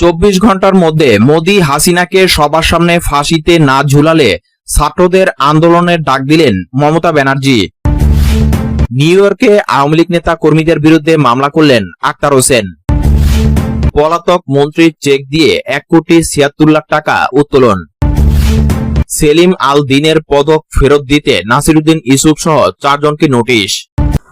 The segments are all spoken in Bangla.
চব্বিশ ঘণ্টার মধ্যে মোদি হাসিনাকে সবার সামনে ফাঁসিতে না ঝুলালে ছাত্রদের আন্দোলনের ডাক দিলেন মমতা ব্যানার্জি। নিউ ইয়র্কে আওয়ামী লীগ নেতা কর্মীদের বিরুদ্ধে মামলা করলেন আক্তার হোসেন। পলাতক মন্ত্রীর চেক দিয়ে এক কোটি ছিয়াত্তর লাখ টাকা উত্তোলন। সেলিম আল দিনের পদক ফেরত দিতে নাসিরুদ্দিন ইসুফ সহ চারজনকে নোটিশ।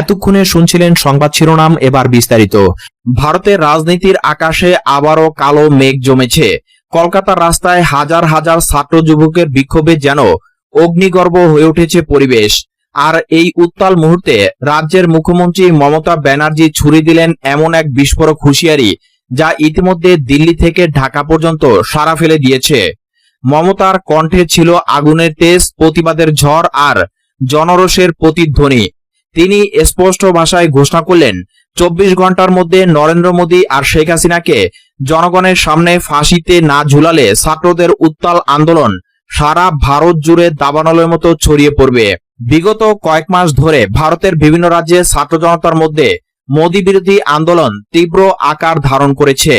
এতক্ষণে শুনছিলেন সংবাদ শিরোনাম, এবার বিস্তারিত। ভারতের রাজনীতির আকাশে আবারও কালো মেঘ জমেছে। কলকাতার রাস্তায় হাজার হাজার ছাত্র যুবকের বিক্ষোভে যেন অগ্নিগর্ভ হয়ে উঠেছে পরিবেশ। আর এই উত্তাল মুহূর্তে রাজ্যের মুখ্যমন্ত্রী মমতা ব্যানার্জি ছুরি দিলেন এমন এক বিস্ফোরক হুঁশিয়ারি যা ইতিমধ্যে দিল্লি থেকে ঢাকা পর্যন্ত সারা ফেলে দিয়েছে। মমতার কণ্ঠে ছিল আগুনের তেজ, প্রতিবাদের ঝড় আর জনরোষের প্রতিধ্বনি। তিনি স্পষ্ট ভাষায় ঘোষণা করলেন, চব্বিশ ঘণ্টার মধ্যে নরেন্দ্র মোদী আর শেখ হাসিনাকে জনগণের সামনে ফাঁসিতে না ঝুলালে ছাত্রদের উত্তাল আন্দোলন সারা ভারত জুড়ে দাবানলের মতো ছড়িয়ে পড়বে। বিগত কয়েক মাস ধরে ভারতের বিভিন্ন রাজ্যে ছাত্র জনতার মধ্যে মোদী বিরোধী আন্দোলন তীব্র আকার ধারণ করেছে।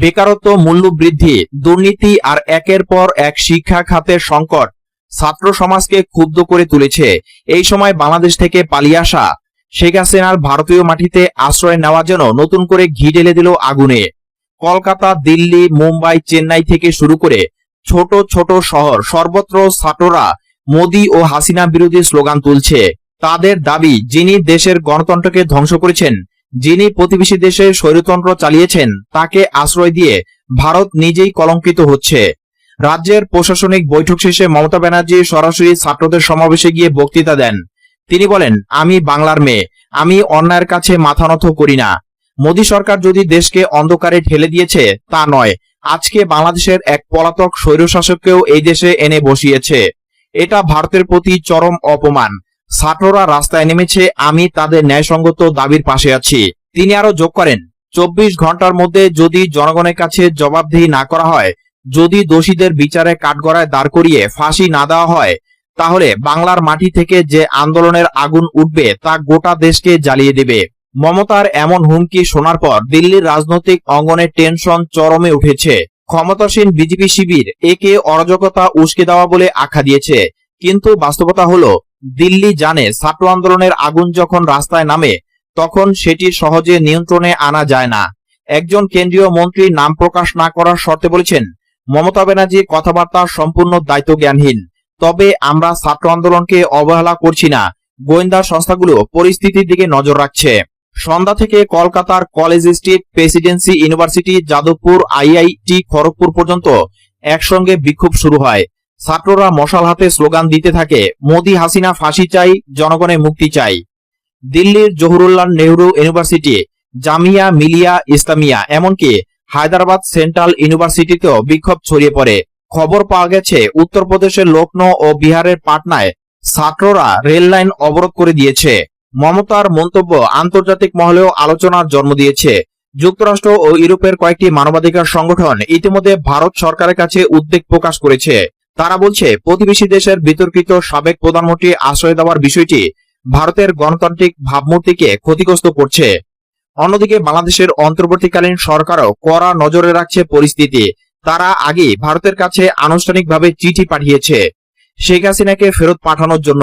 বেকারত্ব মূল্য বৃদ্ধি দুর্নীতি আর একের পর এক শিক্ষা খাতের সংকট ছাত্র সমাজকে ক্ষুব্ধ করে তুলেছে। এই সময় বাংলাদেশ থেকে পালিয়ে আসা শেখ হাসিনার ভারতীয় মাটিতে আশ্রয় নেওয়ার জন্য নতুন করে ঘি ঢেলে দিল আগুনে। কলকাতা, দিল্লি, মুম্বাই, চেন্নাই থেকে শুরু করে ছোট ছোট শহর সর্বত্র ছাত্ররা মোদী ও হাসিনা বিরোধী স্লোগান তুলছে। তাদের দাবি, যিনি দেশের গণতন্ত্রকে ধ্বংস করেছেন, যিনি প্রতিবেশী দেশে স্বৈরতন্ত্র চালিয়েছেন, তাকে আশ্রয় দিয়ে ভারত নিজেই কলঙ্কিত হচ্ছে। রাজ্যের প্রশাসনিক বৈঠক শেষে মমতা ব্যানার্জি সরাসরি ছাত্রদের সমাবেশে গিয়ে বক্তৃতা দেন। তিনি বলেন, আমি বাংলার মেয়ে, আমি অন্যায়ের কাছে মাথা নত করি না। মোদী সরকার যদি দেশকে অন্ধকারে ঠেলে দিয়েছে, তা নয়। আজকে বাংলাদেশের এক পলাতক স্বৈরশাসককেও এই দেশে এনে বসিয়েছে। এটা ভারতের প্রতি চরম অপমান। ছাত্ররা রাস্তায় নেমেছে, আমি তাদের ন্যায়সঙ্গত দাবির পাশে আছি। তিনি আরও যোগ করেন, চব্বিশ ঘণ্টার মধ্যে যদি জনগণের কাছে জবাবদিহি না করা হয় যদি দোষীদের বিচারে কাঠগড়ায় দাঁড় করিয়ে ফাঁসি না দেওয়া হয়, তাহলে বাংলার মাটি থেকে যে আন্দোলনের আগুন উঠবে তা গোটা দেশকে জ্বালিয়ে দেবে। মমতার এমন হুমকি শোনার পর দিল্লির রাজনৈতিক অঙ্গনে টেনশন চরমে উঠেছে। ক্ষমতাসীন বিজেপি শিবির একে অরাজকতা উস্কে দেওয়া বলে আখ্যা দিয়েছে। কিন্তু বাস্তবতা হলো, দিল্লি জানে ছাত্র আন্দোলনের আগুন যখন রাস্তায় নামে, তখন সেটি সহজে নিয়ন্ত্রণে আনা যায় না। একজন কেন্দ্রীয় মন্ত্রী নাম প্রকাশ না করার শর্তে বলেছেন মমতা ব্যানার্জির কথাবার্তা সম্পূর্ণ দায়িত্ব জ্ঞানহীন তবে আমরা ছাত্র আন্দোলনকে অবহেলা করছি না। গোয়েন্দা সংস্থাগুলো পরিস্থিতির দিকে নজর রাখছে। সন্ধ্যা থেকে কলকাতার College Street, Presidency University, Jadavpur, IIT Kharagpur পর্যন্ত একসঙ্গে বিক্ষোভ শুরু হয়। ছাত্ররা মশাল হাতে স্লোগান দিতে থাকে, মোদি হাসিনা ফাঁসি চাই জনগণের মুক্তি চাই। দিল্লির জহুরুল্লাহ নেহরু ইউনিভার্সিটি, জামিয়া মিলিয়া ইসলামিয়া, এমনকি হায়দ্রাবাদ সেন্ট্রাল ইউনিভার্সিটিতেও বিক্ষোভ ছড়িয়ে পড়ে। খবর পাওয়া গেছে, উত্তরপ্রদেশের লখনৌ ও বিহারের পাটনায় ছাত্ররা রেল লাইন অবরোধ করে দিয়েছে। মমতার মন্তব্য আন্তর্জাতিক মহলেও আলোচনার জন্ম দিয়েছে। যুক্তরাষ্ট্র ও ইউরোপের কয়েকটি মানবাধিকার সংগঠন ইতিমধ্যে ভারত সরকারের কাছে উদ্বেগ প্রকাশ করেছে। তারা বলছে, প্রতিবেশী দেশের বিতর্কিত সাবেক প্রধানমন্ত্রী আশ্রয় দেওয়ার বিষয়টি ভারতের গণতান্ত্রিক ভাবমূর্তিকে ক্ষতিগ্রস্ত করছে। অন্যদিকে বাংলাদেশের অন্তর্বর্তীকালীন সরকারও কড়া নজরে রাখছে পরিস্থিতি। তারা আগে ভারতের কাছে আনুষ্ঠানিকভাবে চিঠি পাঠিয়েছে। শেখ হাসিনাকে ফেরত পাঠানোর জন্য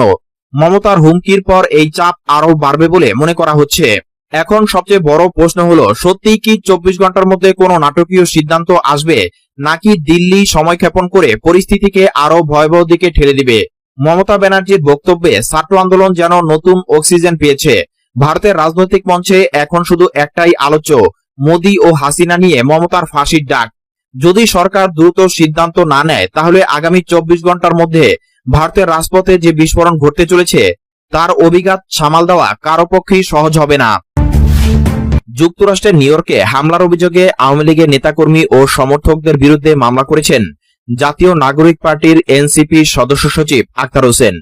মমতার হুমকির পর এই চাপ আরও বাড়বে বলে মনে করা হচ্ছে। এখন সবচেয়ে বড় প্রশ্ন হলো সত্যিই কি চব্বিশ ঘণ্টার মধ্যে কোনো নাটকীয় সিদ্ধান্ত আসবে, নাকি দিল্লি সময় সময়ক্ষেপণ করে পরিস্থিতিকে আরও ভয়াবহ দিকে ঠেলে দিবে? মমতা ব্যানার্জির বক্তব্যে ছাত্র আন্দোলন যেন নতুন অক্সিজেন পেয়েছে। ভারতের রাজনৈতিক মঞ্চে এখন শুধু একটাই আলোচ্য, মোদী ও হাসিনা নিয়ে মমতার ফাঁসির ডাক। যদি সরকার দ্রুত সিদ্ধান্ত না নেয়, তাহলে আগামী চব্বিশ ঘণ্টার মধ্যে ভারতের রাজপথে যে বিস্ফোরণ ঘটতে চলেছে, তার অভিঘাত সামাল দেওয়া কারও পক্ষেই সহজ হবে না। যুক্তরাষ্ট্রের নিউ ইয়র্কে হামলার অভিযোগে আওয়ামী লীগের নেতাকর্মী ও সমর্থকদের বিরুদ্ধে মামলা করেছেন জাতীয় নাগরিক পার্টির এনসিপি সদস্য সচিব আক্তার হোসেন।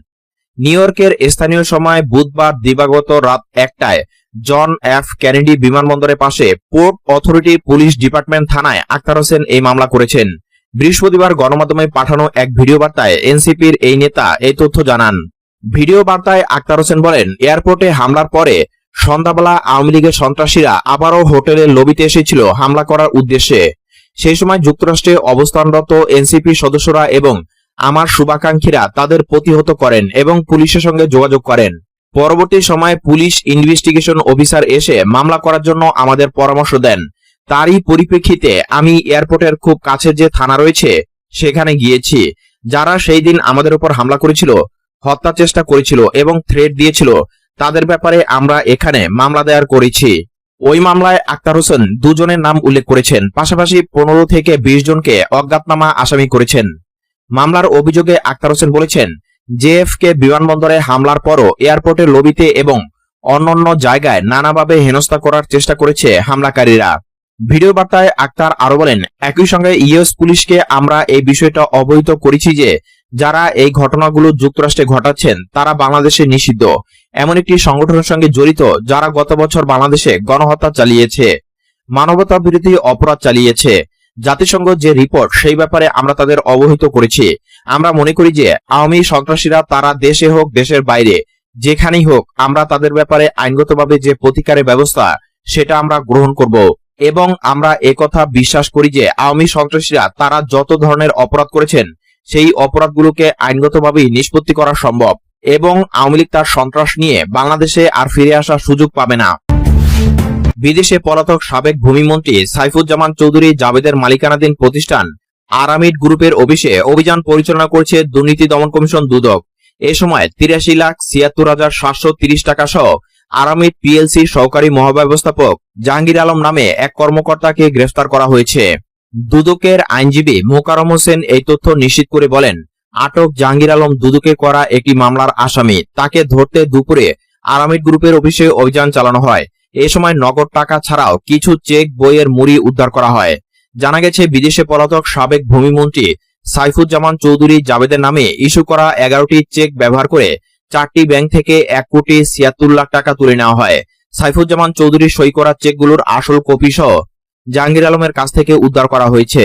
নিউ ইয়র্কের স্থানীয় সময় বুধবার দিবাগত রাত একটায় জন এফ কেনেডি বিমানবন্দরের পাশে পোর্ট অথরিটি পুলিশ ডিপার্টমেন্ট থানায় আক্তার হোসেন এই মামলা করেছেন। বৃহস্পতিবার গণমাধ্যমে পাঠানো এক ভিডিও বার্তায় এনসিপির এই নেতা এই তথ্য জানান। ভিডিও বার্তায় আক্তার হোসেন বলেন, এয়ারপোর্টে হামলার পরে সন্ধ্যাবেলা আওয়ামী লীগের সন্ত্রাসীরা আবারও হোটেলের লবিতে এসেছিল হামলা করার উদ্দেশ্যে। সেই সময় যুক্তরাষ্ট্রে অবস্থানরত এনসিপি সদস্যরা এবং আমার শুভাকাঙ্ক্ষীরা তাদের প্রতিহত করেন এবং পুলিশের সঙ্গে যোগাযোগ করেন। পরবর্তী সময়ে পুলিশ ইনভেস্টিগেশন অফিসার এসে মামলা করার জন্য আমাদের পরামর্শ দেন। তারই পরিপ্রেক্ষিতে আমি এয়ারপোর্টের খুব কাছে যে থানা রয়েছে, সেখানে গিয়েছি। যারা সেই দিন আমাদের উপর হামলা করেছিল, হত্যা চেষ্টা করেছিল এবং থ্রেট দিয়েছিল, তাদের ব্যাপারে আমরা এখানে মামলা দায়ের করেছি। ওই মামলায় আক্তার হোসেন দুজনের নাম উল্লেখ করেছেন। পাশাপাশি পনেরো থেকে বিশ জনকে অজ্ঞাতনামা আসামি করেছেন। মামলার অভিযোগে আক্তার হোসেন বলেছেন, জেএফকে বিমানবন্দরে হামলার পরও এয়ারপোর্টের লবিতে এবং অন্যান্য জায়গায় নানাভাবে হেনস্থা করার চেষ্টা করেছে হামলাকারীরা। ভিডিও বার্তায় আক্তার আরও বলেন, একই সঙ্গে ইউএস পুলিশকে আমরা এই বিষয়টা অবহিত করেছি যে, যারা এই ঘটনাগুলো যুক্তরাষ্ট্রে ঘটাচ্ছেন, তারা বাংলাদেশে নিষিদ্ধ। এমন একটি সংগঠনের সঙ্গে জড়িত, যারা গত বছর বাংলাদেশে গণহত্যা চালিয়েছে মানবতা বিরোধী অপরাধ চালিয়েছে। জাতিসংঘ যে রিপোর্ট সেই ব্যাপারে আমরা তাদের অবহিত করেছি। আমরা মনে করি যে আওয়ামী সন্ত্রাসীরা তারা দেশে হোক, দেশের বাইরে, যেখানেই হোক, আমরা তাদের ব্যাপারে আইনগতভাবে যে প্রতিকারের ব্যবস্থা, সেটা আমরা গ্রহণ করব। এবং আমরা একথা বিশ্বাস করি যে আওয়ামী সন্ত্রাসীরা তারা যত ধরনের অপরাধ করেছেন, সেই অপরাধগুলোকে আইনগতভাবেই নিষ্পত্তি করা সম্ভব। এবং আওয়ামী লীগ তার সন্ত্রাস নিয়ে বাংলাদেশে আর ফিরে আসার সুযোগ পাবে না। বিদেশে পলাতক সাবেক ভূমিমন্ত্রী সাইফুজ্জামান চৌধুরী জাবেদের মালিকানাধীন প্রতিষ্ঠান আরামিড গ্রুপের অফিসে অভিযান পরিচালনা করছে দুর্নীতি দমন কমিশন দুদক। এ সময় তিরাশি লাখ ছিয়াত্তর হাজার সাতশো তিরিশ টাকা সহ আরামিড পিএলসি সহকারী মহাব্যবস্থাপক জাহাঙ্গীর আলম নামে এক কর্মকর্তাকে গ্রেফতার করা হয়েছে। দুদকের আইনজীবী মোকারম হোসেন এই তথ্য নিশ্চিত করে বলেন, আটক জাহাঙ্গীর আলম দুদকে করা একটি মামলার আসামি। তাকে ধরতে দুপুরে আরামিড গ্রুপের অফিসে অভিযান চালানো হয়। এ সময় নগদ টাকা ছাড়াও কিছু চেক বইয়ের মুড়ি উদ্ধার করা হয়। জানা গেছে, বিদেশে পলাতক সাবেক ভূমিমন্ত্রী সাইফুজ্জামান চৌধুরী জাবেদের নামে ইস্যু করা এগারোটি চেক ব্যবহার করে চারটি ব্যাংক থেকে এক কোটি ছিয়াত্তর লাখ টাকা তুলে নেওয়া হয়। সাইফুজ্জামান চৌধুরী সই করা চেকগুলোর আসল কপি সহ জাহাঙ্গীর আলমের কাছ থেকে উদ্ধার করা হয়েছে।